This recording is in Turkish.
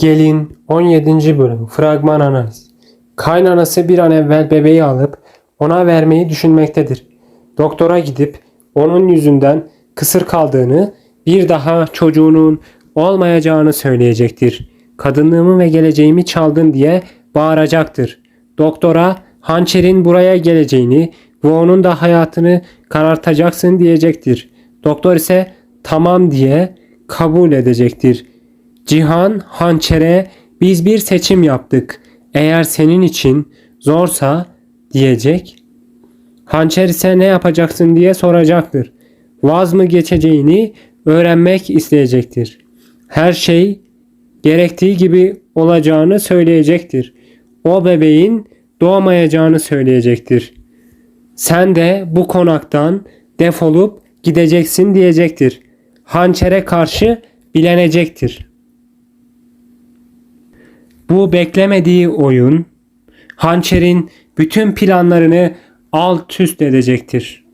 Gelin 17. bölüm fragman analiz. Kaynanası bir an evvel bebeği alıp ona vermeyi düşünmektedir. Doktora gidip onun yüzünden kısır kaldığını, bir daha çocuğunun olmayacağını söyleyecektir. Kadınlığımı ve geleceğimi çaldın diye bağıracaktır. Doktora hançerin buraya geleceğini ve onun da hayatını karartacaksın diyecektir. Doktor ise tamam diye kabul edecektir. Cihan hançere biz bir seçim yaptık. Eğer senin için zorsa diyecek. Hançer ise ne yapacaksın diye soracaktır. Vaz mı geçeceğini öğrenmek isteyecektir. Her şey gerektiği gibi olacağını söyleyecektir. O bebeğin doğmayacağını söyleyecektir. Sen de bu konaktan defolup gideceksin diyecektir. Hançere karşı bilenecektir. Bu beklemediği oyun hançerin bütün planlarını alt üst edecektir.